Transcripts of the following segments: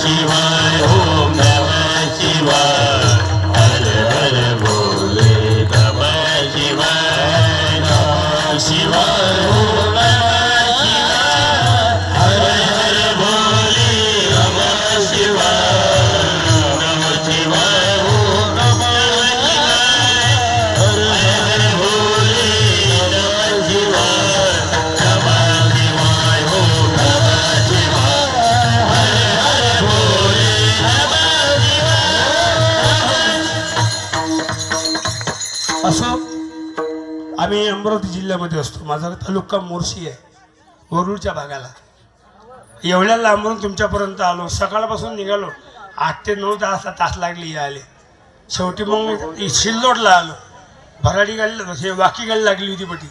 शिवाय असं आम्ही अमरावती जिल्ह्यामध्ये असतो. माझा तालुका मोर्शी आहे वरुडच्या भागाला. एवढ्या लांबून तुमच्यापर्यंत आलो. सकाळपासून निघालो. आठ ते नऊ तास तास लागले यायला. शेवटी मग मी आलो. भराडी गाडी हे वाकी गाडी लागली होती पटी.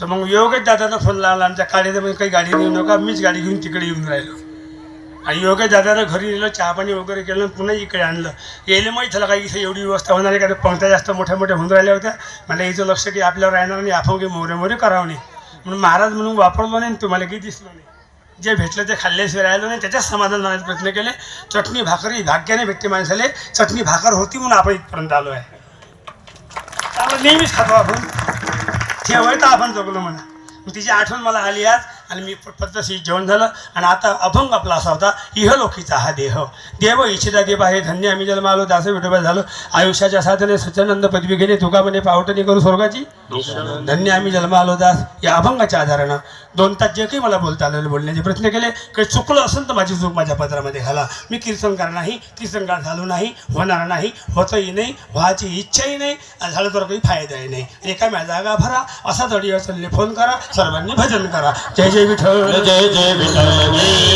तर मग योग्य दादांना फोन लावला. आमच्या काळेमध्ये काही गाडी नेऊ नका. मीच गाडी घेऊन तिकडे येऊन राहिलो. आणि दादाला घरी नेलं चहा पाणी वगैरे केलं पुन्हा इकडे आणलं. यायला माहीत झालं काही इथे एवढी व्यवस्था होणार आहे का पंक्त्या जास्त मोठ्या मोठ्या होऊन राहिल्या होत्या. मला याचं लक्ष की आपल्यावर राहणार नाही आपण मोरे मोरे करावं नाही. म्हणून महाराज म्हणून वापरलो नाही तुम्हाला काही दिसलो नाही. जे भेटलं ते खाल्ल्याशिवाय राहिलो नाही त्याच्याच समाधान जाण्याचा प्रयत्न केले. चटणी भाकर ही भाग्याने भेटते माणसाले. चटणी भाकर होती म्हणून आपण इथपर्यंत आलो आहे. त्यामुळे नेहमीच खातो आपण. ठेवाय तर आपण जगलो म्हणा. मग तिची आठवण मला आली आज. आणि मी प- पद्धतशीर जेवण झालं आणि आता अभंग आपला असा होता इहलोकीचा हा देह. देव इच्छिता देव आहे धन्य आम्ही जन्मालो दास विठोबा झालो. आयुष्याच्या साधने सच्चानंद पदवी घेणे तुका म्हणे पावटणी करू स्वर्गाची. धन्य आम्ही जन्म आलो दास या अभंगाच्या आधारानं दोन तास जे काही मला बोलता आलेलं बोलण्याचे प्रयत्न केले. काही चुकलं असेल तर माझी चूक माझ्या पत्रामध्ये घाला. मी कीर्तनकार नाही कीर्तनकार झालो नाही होणार नाही होतही नाही व्हायची इच्छाही नाही आणि झालं तर काही फायदाही नाही. रिकाम्या जागा भरा असा तडी असेल फोन करा सर्वांनी भजन करा. जय जय विठ्ठल. जय जय विठ्ठल.